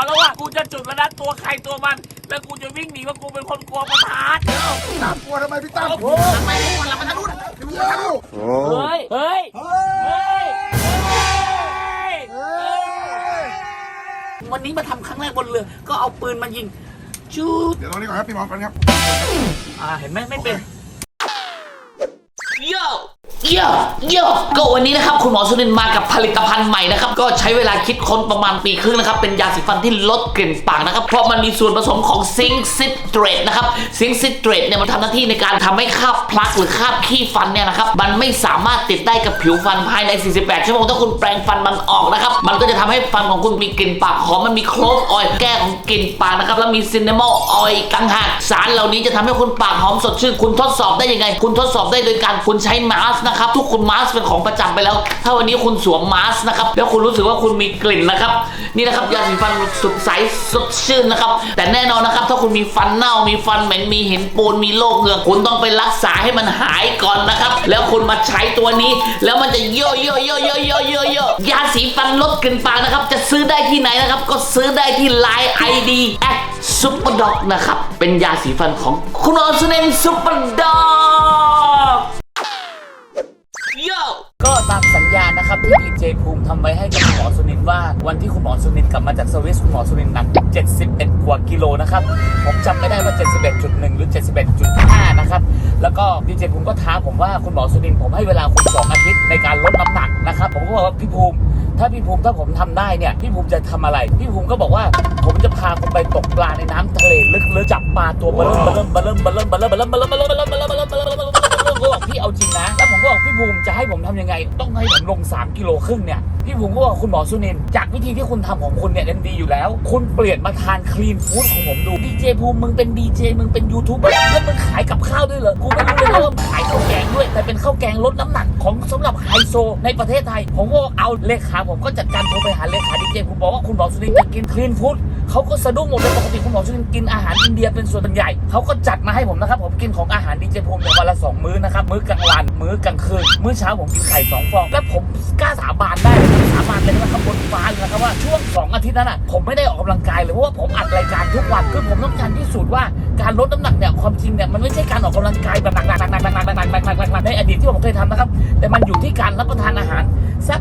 าแล้วว่ากูจะจุดประทัดตัวใครตัวมัน แล้วกูจะวิ่งหนีว่ากูเป็นคนกลัวประทัดตามกลัวทำไมพี่ตั้มทำไมคนเราประทัดรุ่นเร็วเฮ้ย เฮ้ย เฮ้ย วันนี้มาทำครั้งแรกบนเรือ ก็เอาปืนมายิงชูดเดี๋ยวตรงนี้ก่อนครับพี่มอก่อนครับ อ่าเห็นไหมไม่เป็น เยอเยอก็วันนี้นะครับคุณหมอสุนินมากับผลิตภัณฑ์ใหม่นะครับก็ใช้เวลาคิดค้นประมาณปีครึ่งนะครับเป็นยาสีฟันที่ลดกลิ่นปากนะครับเพราะมันมีส่วนผสมของซิงซิตรตนะครับซิงซิตรตเนี่ยมันทำหน้าที่ในการทำให้คราบพลักหรือคราบขี้ฟันเนี่ยนะครับมันไม่สามารถติดได้กับผิวฟันภายใน 48 ชั่วโมงถ้าคุณแปรงฟันมันออกนะครับมันก็จะทำให้ฟันของคุณมีกลิ่นปากหอมมันมีโคลฟออยล์แก้ของกลิ่นปากนะครับแล้วมีซินนามอลออยล์กังหันสารเหล่านี้จะทำให้คุณปากหอมสดชื่นคุณทดสอบได้ยังไง คุณทดสอบได้โดยการคุณใช้มาสนะครับทุกคุณมาสเป็นของประจำไปแล้ว ถ้าวันนี้คุณสวมมาสนะครับแล้วคุณรู้สึกว่าคุณมีกลิ่นนะครับนี่นะครับยาสีฟันสุดใสสดชื่นนะครับแต่แน่นอนนะครับถ้าคุณมีฟันเน่ามีฟันเหม็นมีเห็นปูนมีโรคเหงือกคุณต้องไปรักษาให้มันหายก่อนนะครับแล้วคุณมาใช้ตัวนี้แล้วมันจะโยโยโยโยโยโยโยยาสีฟันลดกลิ่นปากนะครับจะซื้อได้ที่ไหนนะครับก็ซื้อได้ที่ไลน์ไอดีแอดซุปเปอร์ด็อกนะครับเป็นยาสีฟันของคุณออสเนนซุปเปอร์ด็อก ก็ตามสัญญานะครับที่ดีเจภูมิทำไว้ให้กับคุณหมอสุนินว่าวันที่คุณหมอสุนินกลับมาจากสวิสคุณหมอสุนินหนัก 71 กว่ากิโลนะครับ ผมจำไม่ได้ว่า 71.1 หรือ 71.5 นะครับแล้วก็ดีเจภูมิก็ท้าผมว่าคุณหมอสุนินผมให้เวลาคุณ2อาทิตย์ในการลดน้ำหนักนะครับผมก็บอกว่าพี่ภูมิถ้าพี่ภูมิถ้าผมทำได้เนี่ยพี่ภูมิจะทำอะไร พี่ภูมิก็บอกว่า ผมจะพาคุณไปตกปลาในน้ำทะเลลึกๆจับปลาตัวเบลเริ่มเบลเริ่มเบลเริ่มเบลเริ่มเบลเริ่มเบลเริ่มเบลเริ่มเบลเริ่มเบลเริ่มเบลเริ่มเบลเริ่ม ก็บอกพี่เอาจริงนะ แล้วผมก็บอกพี่ภูมิจะให้ผมทำยังไง ต้องให้ผมลง 3 กิโลครึ่งเนี่ย พี่ภูมิก็บอกคุณหมอสุนิน จากวิธีที่คุณทำของคุณเนี่ยเดนดีอยู่แล้ว คุณเปลี่ยนมาทานคลีนฟู้ดของผมดูดีเจภูมิมึงเป็นดีเจมึงเป็นยูทูบเบอร์แล้วมึงขายกับข้าวด้วยเหรอ กูไม่รู้เลยว่ามึงขายข้าวแกงด้วย แต่เป็นข้าวแกงลดน้ำหนักของสำหรับไฮโซ ในประเทศไทย ผมก็เอาเลขาผมก็จัดการโทรไปหาเลขาดีเจภูมิบอกว่าคุณหมอสุนินจะกินคลีนฟู้ด เขาก็สะดุ้งหมดเลยปกติคุณหมอชุนินกินอาหารอินเดียเป็นส่วนใหญ่เขาก็จัดมาให้ผมนะครับ ผมกินของอาหารดีเจภูมิเนี่ยวันละสองมื้อนะครับ มื้อกลางวัน มื้อกลางคืน มื้อเช้าผมกินไข่สองฟอง และผมกล้าสาบานได้สาบานเลยว่า ทิตย์นั้นอะผมไม่ได้ออกกำลังกายเลยเพราะว่าผมอัดรายการทุกวันคือผมต้องการพิสูจน์ว่าการลดน้ำหนักเนี่ยความจริงเนี่ยมันไม่ใช่การออกกำลังกายแบบหนักๆๆๆๆๆๆๆในอดีตที่ผมเคยทำนะครับ แต่มันอยู่ที่การรับประทานอาหารสัก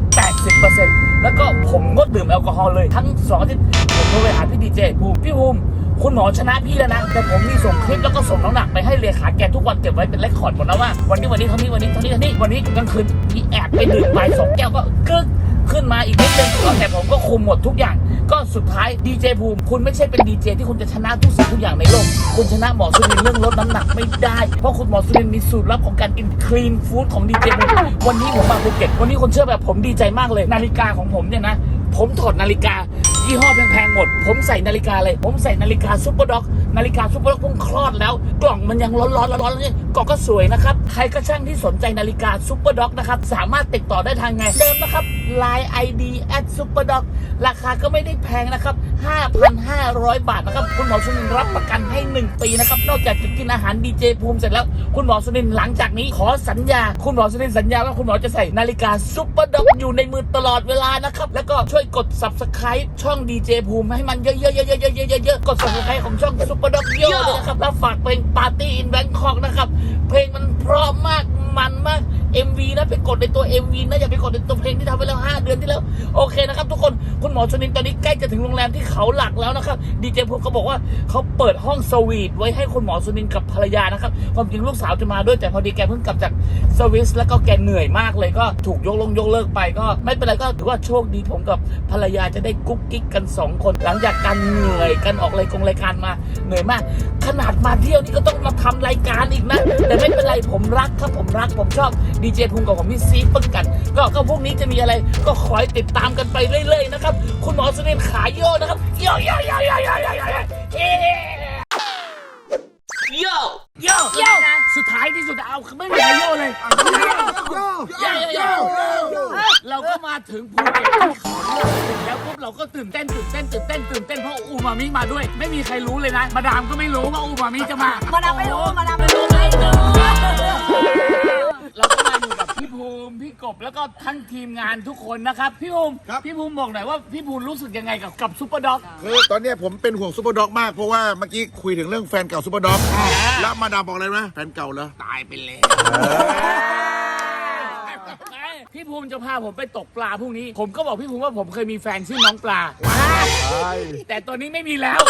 80%แล้วก็ผมงดดื่มแอลกอฮอล์เลยทั้งสองอาทิตย์ผมโทรไปหาพี่ดีเจภูมิพี่ภูมิคุณหมอชนะพี่แล้วนะ แต่ผมมีส่งคลิปแล้วก็ส่งน้ำหนักไปให้เลขาแกทุกวันเก็บไว้เป็นเรคคอร์ดหมดแล้วว่า วันนี้วันนี้เท่านี้วันนี้เท่านี้เท่านี้วันนี้กลางคืนพี่แอบไปดื่มไปสองแก้วก็กึกขึ้นมาอีกนิดนึงแต่ผมก็คุมหมดทุกอย่าง ก็สุดท้ายดีเจภูมิ คุณไม่ใช่เป็นดีเจที่คุณจะชนะทุกสิ่งทุกอย่างในโลก คุณชนะหมอสุนินเรื่องลดน้ำหนักไม่ได้ เพราะคุณหมอสุนินมีสูตรลับของการกินคลีนฟู้ดของดีเจภูมิวันนี้ผมมาภูเก็ตวันนี้คนเชื่อแบบผมดีใจมากเลย นาฬิกาของผมเนี่ยนะผมถอดนาฬิกายี่ห้อแพงๆหมด ผมใส่นาฬิกาเลย ผมใส่นาฬิกาซุปเปอร์ด็อก นาฬิกาซุปเปอร์ด็อกเพิ่งคลอดแล้ว กล่องมันยังร้อนๆร้อนๆเลยกล่องก็สวยนะครับ ใครก็ช่างที่สนใจนาฬิกาซุปเปอร์ด็อกนะครับ สามารถติดต่อได้ทางไงเดิมนะครับ Line ID at super dog ราคาก็ไม่ได้แพงนะครับ 5,500 บาทนะครับ คุณหมอสุนินรับประกันให้ 1 ปีนะครับ นอกจากจะกินอาหารดีเจภูมิเสร็จแล้ว คุณหมอสุนินหลังจากนี้ขอสัญญา คุณหมอสุนินสัญญาว่าคุณหมอจะใส่นาฬิกาซุปเปอร์ด็อกอยู่ในมือตลอดเวลานะครับ แล้วก็ช่วยกด subscribe ช่องดีเจภูมิให้มันเยอะๆๆๆๆๆๆกด subscribe ของช่องซุปปดอกเยอะเลยนะครับแล้วฝากเพลงปาร์ตี้อินแบงคอกนะครับ เพลงมันเพราะมากมันมาก MV นะไปกดในตัว MV นะอย่าไปกดในตัวเพลงที่ทำไปแล้ว 5 เดือนที่แล้ว โอเค มอชนินตอนนี้ใกล้จะถึงโรงแรมที่เขาหลักแล้วนะครับดีเจภูมิเขาบอกว่าเขาเปิดห้องสวีทไว้ให้คุณหมอชนินกับภรรยานะครับความจริงลูกสาวจะมาด้วยแต่พอดีแกเพิ่งกลับจากสวิสแล้วก็แกเหนื่อยมากเลยก็ถูกยกลงยกเลิกไปก็ไม่เป็นไรก็ถือว่าโชคดีผมกับภรรยาจะได้กุ๊กกิ๊กกันสองคน หลังจากการเหนื่อยกันออกรายกงรายการมาเหนื่อยมาก ขนาดมาเที่ยวนี่ก็ต้องมาทำรายการอีกนะ แต่ไม่เป็นไรผมรักครับผมรักผมชอบดีเจภูมิกับผมพี่ซีปึ้งกัน ก็ก็พวกนี้จะมีอะไรก็คอยติดตามกันไปเรื่อยๆนะครับคุณหมอสนิทขายโยนะครับโยกโยกโยกโยกโยกโยกโยกเอ๊ะโยกโยกโยกนะสุดท้ายที่สุดเอาไม่มีใครโยกเลย เราก็มาถึงภูเก็ตที่เขาเลือกถึงแล้วปุ๊บเราก็ตื่นเต้นตื่นเต้นตื่นเต้นตื่นเต้นเพราะอูมามิมาด้วย ไม่มีใครรู้เลยนะ มาดามก็ไม่รู้ว่าอูมามิจะมา มาดามไม่รู้ มาดามไม่ไม่รู้รู้ไม่รู้เราก็มาอยู่กับพี่ภูมิพี่กบแล้วก็ทั้งทีมงานทุกคนนะครับพี่ภูมิครับพี่ภูมิบอกหน่อยว่าพี่ภูมิรู้สึกยังไงกับกับซุปเปอร์ด็อกคือตอนเนี้ยผมเป็นห่วงซูเปอร์ด็อกมากเพราะว่าเมื่อกี้คุยถึงเรื่องแฟนเก่าซูเปอร์ด็อกแล้วมาดามบอกอะไรนะแฟนเก่าเหรอตายไปแล้ว พี่ภูมิจะพาผมไปตกปลาพรุ่งนี้ ผมก็บอกพี่ภูมิว่าผมเคยมีแฟนชื่อน้องปลา แต่ตอนนี้ไม่มีแล้ว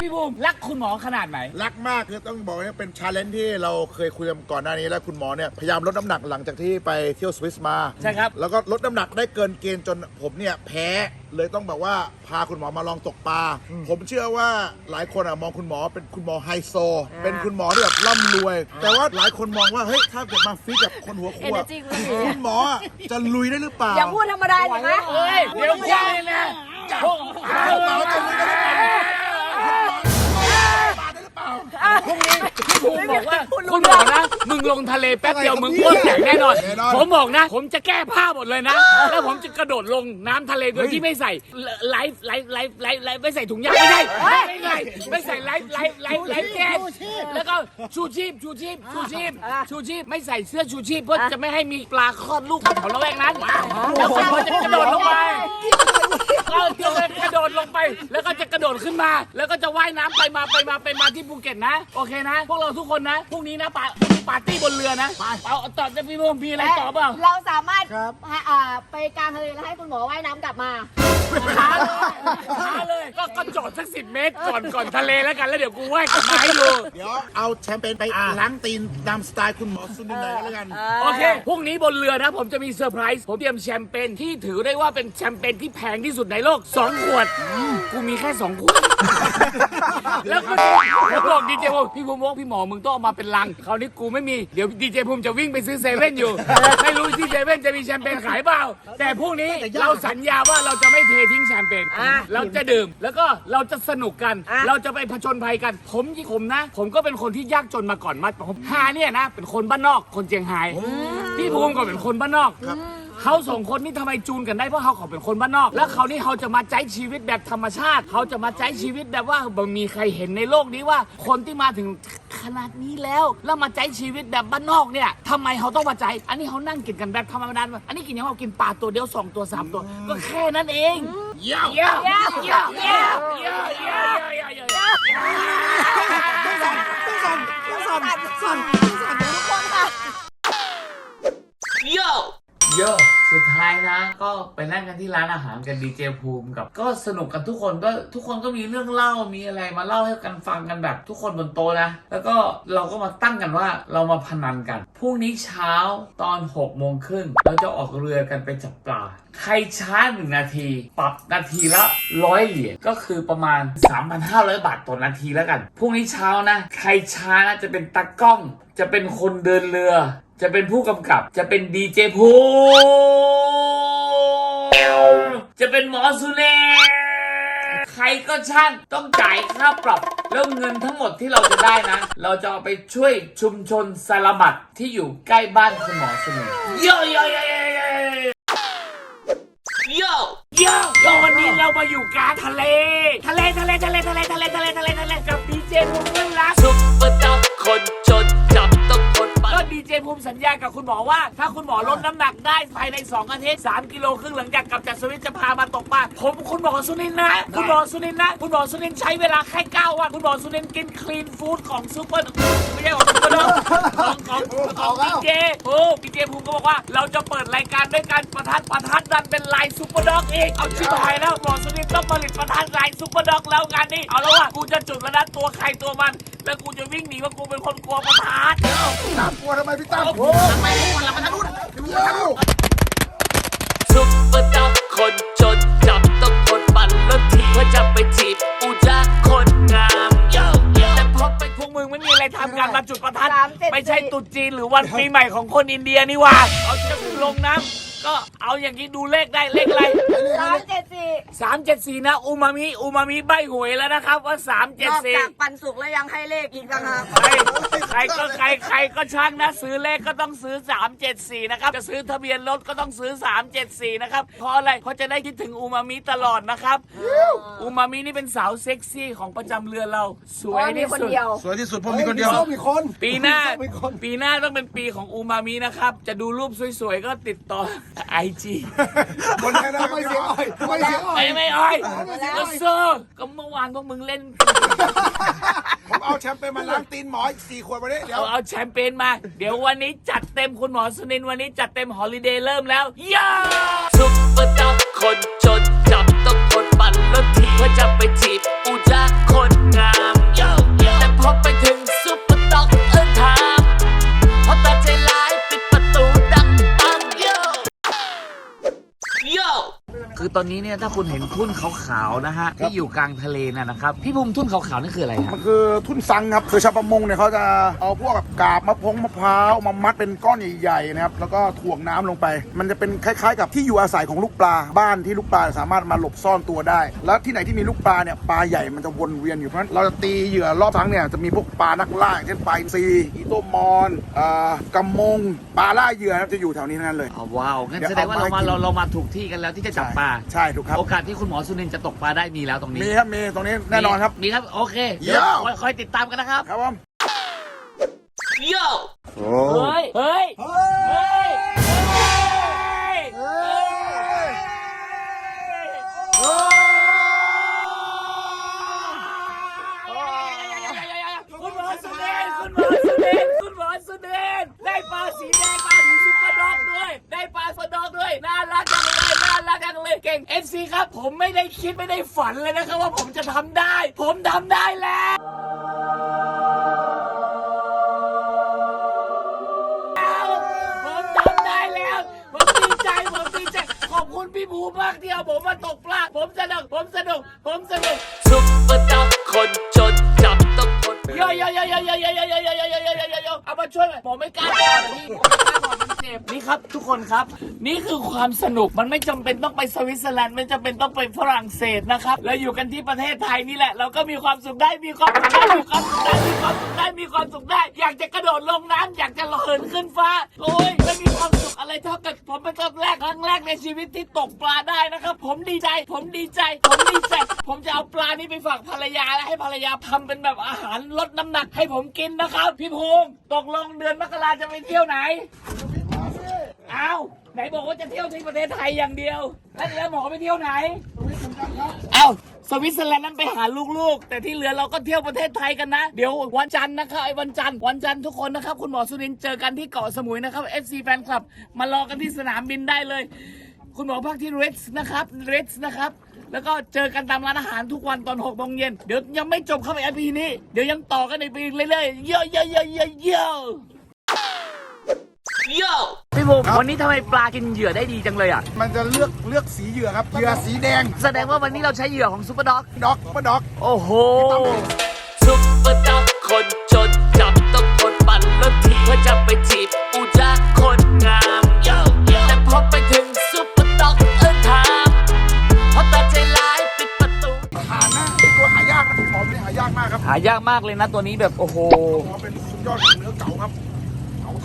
พี่ภูมิรักคุณหมอขนาดไหน รักมากคือต้องบอกว่าเป็นชาเลนจ์ที่เราเคยคุยกันก่อนหน้านี้แล้วคุณหมอเนี่ยพยายามลดน้ำหนักหลังจากที่ไปเที่ยวสวิสมาใช่ครับแล้วก็ลดน้ำหนักได้เกินเกณฑ์จนผมเนี่ยแพ้ เลยต้องแบบว่าพาคุณหมอมาลองตกปลา ผมเชื่อว่าหลายคนอะมองคุณหมอเป็นคุณหมอไฮโซเป็นคุณหมอที่แบบร่ำรวย แต่ว่าหลายคนมองว่าเฮ้ยถ้าเกิดมาฟิตกับคนหัวขวบ Energy คุณดีคุณหมออะจะลุยได้หรือเปล่าอย่าพูดธรรมดาเลยนะเฮ้ยเดี๋ยวคุยนะพวกหมอจะลุยได้หรือเปล่าปลาได้หรือเปล่าพรุ่งนี้พี่ภูมิบอกว่าคุณหมอนะ มึงลงทะเลแป๊บเดียวมึงอ้วนแข็งแน่นอน แน่นอน ผมบอกนะ ผมจะแก้ผ้าหมดเลยนะ แล้วผมจะกระโดดลงน้ำทะเลโดยที่ไม่ใส่ไลฟ์ไลฟ์ไลฟ์ไลฟ์ไลฟ์ไม่ใส่ถุงยางไม่ใช่ไม่ใส่ไม่ใส่ไลฟ์ไลฟ์ไลฟ์ไลฟ์แก๊สแล้วก็ชูชีพชูชีพชูชีพชูชีพไม่ใส่เสื้อชูชีพเพื่อจะไม่ให้มีปลาคลอดลูกแถวละแวกนั้นแล้วผมก็จะกระโดดลงไป ก็จะกระโดดลงไป แล้วก็จะกระโดดขึ้นมา แล้วก็จะว่ายน้ำไปมาไปมาไปมาที่ภูเก็ตนะ โอเคนะ พวกเราทุกคนนะ พรุ่งนี้นะปาปาร์ตี้บนเรือนะเอาเอาต่อจะพี่ภูมิมีอะไรต่อเปล่า เราสามารถให้อ่าไปกลางทะเลแล้วให้คุณหมอว่ายน้ำกลับมาช้าเลยช้าเลยก็ก็จอดสักสิบเมตร ก่อนก่อนทะเลแล้วกันแล้วเดี๋ยวกูว่ายกลับมาให้ดูเดี๋ยวเอาแชมเปญไปล้างตีนตามสไตล์คุณหมอซุนินหน่อยก็แล้วกัน โอเคพรุ่งนี้บนเรือนะ ผมจะมีเซอร์ไพรส์ผมเตรียมแชมเปญที่ถือได้ว่าเป็นแชมเปญที่แพงที่สุดในโลก2ขวดกูมีแค่2ขวด แล้วก็แล้วบอกดีเจภูมิพี่ภูมิบอกพี่หมอมึงต้องเอามาเป็นลังคราวนี้กูไม่มี เดี๋ยวดีเจภูมิจะวิ่งไปซื้อเซเว่นอยู่ ไม่รู้ที่เซเว่นจะมีแชมเปญขายเปล่า แต่พรุ่งนี้เราสัญญาว่าเราจะไม่เททิ้งแชมเปญอะเราจะดื่ม แล้วก็เราจะสนุกกันอะเราจะไปผจญภัยกัน ผมผมนะ ผมก็เป็นคนที่ยากจนมาก่อนมาผมฮาเนี่ยนะ เป็นคนบ้านนอก คนเจียงไฮ้พี่ภูมิก็เป็นคนบ้านนอก เขาสองคนนี่ทำไมจูนกันได้เพราะเขาเขาเป็นคนบ้านนอก แล้วเขานี่เขาจะมาใช้ชีวิตแบบธรรมชาติ เขาจะมาใช้ชีวิตแบบว่าบ่มีใครเห็นในโลกนี้ว่า คนที่มาถึงขนาดนี้แล้ว แล้วมาใช้ชีวิตแบบบ้านนอกเนี่ยทำไมเขาต้องมาใจ อันนี้เขานั่งกินกันแบบธรรมดาอันนี้กินยังไงกินปลาตัวเดียวสองตัวสามตัว ก็แค่นั้นเองเยี่ยมเยี่ยมเยี่ยมเยี่ยมเยี่ยมเยี่ยมเยี่ยมเยี่ยมเยี่ยมเยี่ยมโย โยสุดท้ายนะ ก็ไปนั่งกันที่ร้านอาหารกันดีเจภูมิกับ ก็สนุกกันทุกคนก็ทุกคนก็มีเรื่องเล่ามีอะไรมาเล่าให้กันฟังกันแบบทุกคนบนโต๊ะนะ แล้วก็เราก็มาตั้งกันว่าเรามาพนันกันพรุ่งนี้เช้าตอน6กโมงครึ่งเราจะออกเรือกันไปจับปลา ใครช้าหนึ่งนาที ปรับนาทีละร้อยเหรียญก็คือประมาณ 3,500 บาทต่อนาทีแล้วกันพรุ่งนี้เช้านะ ใครช้านะจะเป็นตากล้องจะเป็นคนเดินเรือ จะเป็นผู้กำกับ จะเป็นดีเจภูมิจะเป็นหมอสุเนใครก็ช่างต้องจ่ายค่าปรับ แล้วเงินทั้งหมดที่เราจะได้นะ เราจะเอาไปช่วยชุมชนสารบัดที่อยู่ใกล้บ้านคุณหมอสุเนโยโยโยโยโยโยเยอะแล้ววันนี้เรามาอยู่กลางทะเล ทะเลทะเลทะเลทะเลทะเลทะเลทะเลทะเลกับดีเจภูมิเรื่องรักซุปเปอร์ด็อกคน ดีเจภูมิสัญญากับคุณหมอว่า ถ้าคุณหมอลดน้ำหนักได้ภายใน2อาทิตย์3กิโลครึ่งหลังจากกลับจากสวิตจะพามาตกปลาผมคุณหมอสุนินท์นะ คุณหมอสุนินท์นะ คุณหมอสุนินท์ใช้เวลาแค่9วันคุณหมอสุนินท์กินคลีนฟู้ดของซูเปอร์ไม่ใช่ของซูเปอร์ด็อกของของของดีเจโอ้ ดีเจภูมิก็บอกว่า เราจะเปิดรายการด้วยการประทัดประทัดดันเป็นลายซูเปอร์ด็อกเองเอาชิบหายแล้วหมอสุนินท์ต้องผลิตประทัดลายซูเปอร์ด็อกแล้วงานนี้เอาแล้วว่ากูจะจุดแล้วนะตัวใครตัวมัน แล้วกูจะวิ่งหนีว่ากูเป็นคนกลัวประทัดพี่ตั้มกลัวทำไมพี่ตั้มทำไมทุกคนเรามาทางนู้นเดี๋ยวมาทางนู้นซุปเปอร์ด็อกคนจนจับต้องคนปั่นรถทีเพื่อจะไปจีบอูจ้า อะไรทำกันมาจุดประทัด สามเจ็ดไม่ใช่ตรุษจีนหรือวันปีใหม่ของคนอินเดียนี่หว่าเอาจะลงน้ำ ก็เอาอย่างนี้ดูเลขได้เลขอะไรสามเจ็ดสี่สามเจ็ดสี่นะอูมามิอูมามิใบหวยแล้วนะครับ ว่าสามเจ็ดนอกสี่จากปันสุกแล้วยังให้เลขอีกต่างหากใครใครก็ใครใครก็ช่างนะ ซื้อเลขก็ต้องซื้อ 374 นะครับ จะซื้อทะเบียนรถก็ต้องซื้อ 374 นะครับ เพราะอะไรเพราะจะได้คิดถึงอูมามิตลอดนะครับอูมามินี่เป็นสาวเซ็กซี่ของประจำเรือเรา สวยมีที่คนสุด เดียว สวยที่สุดผมมีคนเดียวมีคนปีหน้ามีคน ปีหน้าต้องเป็นปีของอูมามินะครับ จะดูรูปสวยๆ ก็ติดต่อไอจีคนแค่นั้นทำไมเสียงอ่อยทำไมเสียงอ่อยไม่ไม่อ้อยแล้วก็เซอร์ก็เมื่อวานพวกมึงเล่น ผมเอาแชมเปญมาล้างตีนหมออีกสี่ขวดวันนี้เดี๋ยวเอาเอาแชมเปญมา เดี๋ยววันนี้จัดเต็มคุณหมอสุนินท์วันนี้จัดเต็มฮอลิเดย์เริ่มแล้วย่าซุปเปอร์ด็อกคนจนจับต้องกดปั่นรถทีเพื่อจะไปจีบอูจ้าคนงามโย่แต่พอไปถึงซุป ตอนนี้เนี่ยถ้าคุณเห็นทุ่นขาวๆนะฮะที่อยู่กลางทะเลน่ะนะครับพี่ภูมิทุ่นขาวๆนี่คืออะไรฮะมันคือทุ่นซังครับคือชาวประมงเนี่ยเขาจะเอาพวกแบบกาบมะพร้งมะพร้าวมามัดเป็นก้อนใหญ่ๆนะครับแล้วก็ถ่วงน้ำลงไป มันจะเป็นคล้าย ๆ กับที่อยู่อาศัยของลูกปลาบ้านที่ลูกปลาสามารถมาหลบซ่อนตัวได้ แล้วที่ไหนที่มีลูกปลาเนี่ยปลาใหญ่มันจะวนเวียนอยู่เพราะฉะนั้นเราจะตีเหยื่อรอบทั้งเนี่ยจะมีพวกปลานักล่าอย่างเช่นปลาอินทรีอีโตมอนอ่ากำมงปลาล่าเหยื่อนะครับจะอยู่แถวนี้ทั้งนั้นเลย อ๋อว้าวงั้นเดี๋ยวแสดงว่าเราเอามามาให้กินเราเรามาถูกที่กันแล้วที่จะจับปลาใช่ถูกครับ โอกาสที่คุณหมอสุนินท์จะตกปลาได้มีแล้วตรงนี้มีครับมีตรงนี้แน่นอนครับ มีครับโอเคเยี่ยมคอยคอยติดตามกันนะครับ ครับผมโย่โอ้เฮ้ยเฮ้ยเฮ้ย FC ครับผมไม่ได้คิดไม่ได้ฝันเลยนะครับว่าผมจะทำได้ ผมทำได้แล้วผมทำได้แล้วผมดีใจผมดีใจขอบคุณพี่ภูมิมากที่เอาผมมาตกปลาผมสนุกผมสนุกผมสนุกซุปเปอร์ด็อกคนจนจับต้องคนโยโยโยโยโยโยโยโยโยโยโยโยโยโยโยเอามาช่วยหน่อยผมไม่กล้าก่อนพี่ เจ็บนี่ครับทุกคนครับ นี่คือความสนุกมันไม่จำเป็นต้องไปสวิตเซอร์แลนด์ไม่จำเป็นต้องไปฝรั่งเศสนะครับแล้วอยู่กันที่ประเทศไทยนี่แหละ เราก็มีความสุขได้มีความสุขได้มีความสุขได้มีความสุขได้มีความสุขได้ อยากจะกระโดดลงน้ำอยากจะเหินขึ้นฟ้าโอ้ยไม่มีความสุขอะไรเท่ากับผมเป็นครั้งแรกครั้งแรกในชีวิตที่ตกปลาได้นะครับ ผมดีใจ ผมดีใจ ผมดีใจผมจะเอาปลานี้ไปฝากภรรยาและให้ภรรยาทำเป็นแบบอาหารลดน้ำหนักให้ผมกินนะครับ พี่ภูมิตกลงเดือนมกราจะไปเที่ยวไหน อ้าวไหนบอกว่าจะเที่ยวที่ประเทศไทยอย่างเดียว แล้วแล้วหมอไปเที่ยวไหนเอ้าสวิตเซอร์แลนด์นั้นไปหาลูกๆ แต่ที่เหลือเราก็เที่ยวประเทศไทยกันนะ เดี๋ยววันจันทร์นะครับไอ้วันจันทร์วันจันทร์ทุกคนนะครับ คุณหมอสุรินเจอกันที่เกาะสมุยนะครับ FC แฟนคลับ มารอกันที่สนามบินได้เลย คุณหมอพักที่เรสนะครับเรสนะครับ แล้วก็เจอกันตามร้านอาหารทุกวันตอน6โมงเย็นเดี๋ยวยังไม่จบเข้าไปไอพีนี้ เดี๋ยวยังต่อกันในปีเรื่อยๆเยอะเยอะ เยอะเยอะเยอะเยอะพี่บูมวันนี้ทำไมปลากินเหยื่อได้ดีจังเลยอะ มันจะเลือกเลือกสีเหยื่อครับ เหยื่อสีแดง แสดงว่าวันนี้เราใช้เหยื่อของซูเปอร์ด็อก ด็อกปะด็อก โอ้โห ซุปเปอร์ด็อกคนจนจับต้องคนปั่นรถทีเพื่อจะไปจีบอูจ้าคนงามโย่แต่พอไปถึงซุปเปอร์ด็อกเอิ้นถามเพราะตาใจร้ายปิดประตูหานะเป็นตัวหายากนะพี่หมอตัวนี้หายากมากครับหายากมากเลยนะตัวนี้แบบโอ้โห หมอเป็นสุดยอดของเนื้อเก๋าครับเก๋า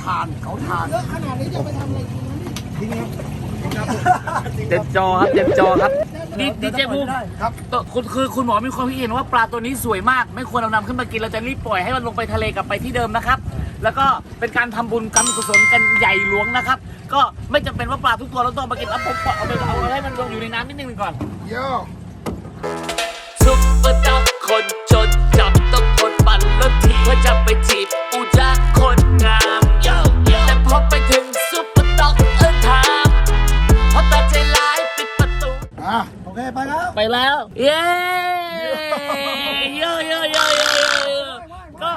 ทานเก๋าทานเยอะขนาดนี้จะไปทำอะไรกินนะนี่ทิ้งครับทิ้งครับเจ็บจอครับเจ็บจอครับดีดีเจบูมครับตัวคุณคือคุณหมอมีความคิดเห็นว่าปลาตัวนี้สวยมาก ไม่ควรเอานำขึ้นมากินเราจะรีบปล่อยให้มันลงไปทะเลกลับไปที่เดิมนะครับ แล้วก็เป็นการทำบุญการกุศลกันใหญ่หลวงนะครับ ก็ไม่จำเป็นว่าปลาทุกตัวเราต้องเอามากินเอาผมเอาไปเอาให้มันลงอยู่ในน้ำนิดนึงก่อนโย่ซุ เย้เยอะเยอะเยอะเยอะเยอะก็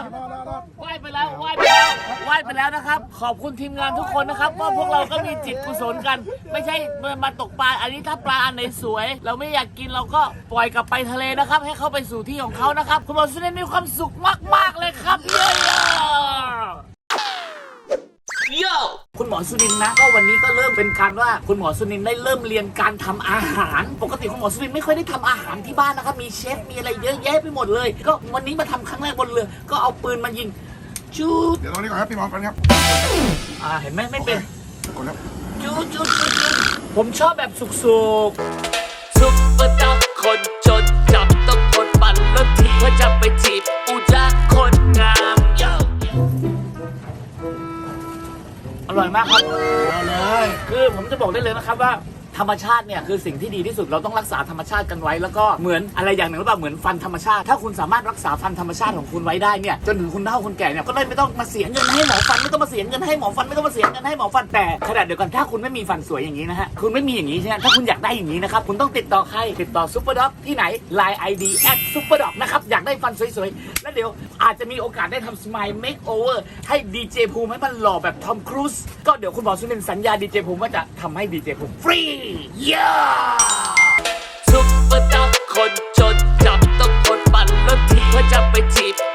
ไหว้ไปแล้วไหว้ไปแล้วไหว้ไปแล้วนะครับ ขอบคุณทีมงานทุกคนนะครับว่าพวกเราก็มีจิตกุศลกัน ไม่ใช่มาตกปลาอันนี้ถ้าปลาอันไหนสวย เราไม่อยากกินเราก็ปล่อยกลับไปทะเลนะครับ ให้เขาไปสู่ที่ของเขานะครับ คุณหมอสุเนมีความสุขมากๆเลยครับเยอะเยอะ คุณหมอสุนินนะก็วันนี้ก็เริ่มเป็นการว่าคุณหมอสุนินได้เริ่มเรียนการทำอาหาร ปกติคุณหมอสุนินไม่ค่อยได้ทำอาหารที่บ้านนะครับมีเชฟมีอะไรเยอะแยะไปหมดเลย ก็วันนี้มาทำครั้งแรกบนเรือ ก็เอาปืนมายิงจูดเดี๋ยวตรงนี้ก่อนครับพี่หมอก่อนครับอ่าเห็นไหมไม่เป็นกดแล้วจูดจูดจูดจูดผมชอบแบบสุกๆ มากครับ เอาเลย คือผมจะบอกได้เลยนะครับว่า ธรรมชาติเนี่ยคือสิ่งที่ดีที่สุดเราต้องรักษาธรรมชาติกันไว้แล้วก็เหมือนอะไรอย่างหนึ่งหรือเปล่าเหมือนฟันธรรมชาติ ถ้าคุณสามารถรักษาฟันธรรมชาติของคุณไว้ได้เนี่ยจนถึงคุณเฒ่าคุณแก่เนี่ยก็เลยไม่ต้องมาเสียเงินให้หมอฟันไม่ต้องมาเสียเงินให้หมอฟันไม่ต้องมาเสียเงินให้หมอฟันแต่ขณะเดียวกันถ้าคุณไม่มีฟันสวยอย่างนี้นะฮะคุณไม่มีอย่างนี้ใช่ไหมถ้าคุณอยากได้อย่างนี้นะครับคุณต้องติดต่อใครติดต่อซูเปอร์ด็อกที่ไหน Line ID แอดซูเปอร์ด็อกนะครับอยากได้ฟันสวยๆแล้วเดี๋ยวอาจจะมีโอกาสได้ทำสมายเมคโอเวอร์ให้ดีเจภูมิให้มันหล่อแบบทอมครูซก็เดี๋ยวคุณหมอสุนินสัญญาดีเจภูมิว่าจะทำให้ดีเจภูมิฟรีย่าซุปเปอร์ด็กคนจนจับต้องกนบัตรรถทีเพื่อจะไปจีบ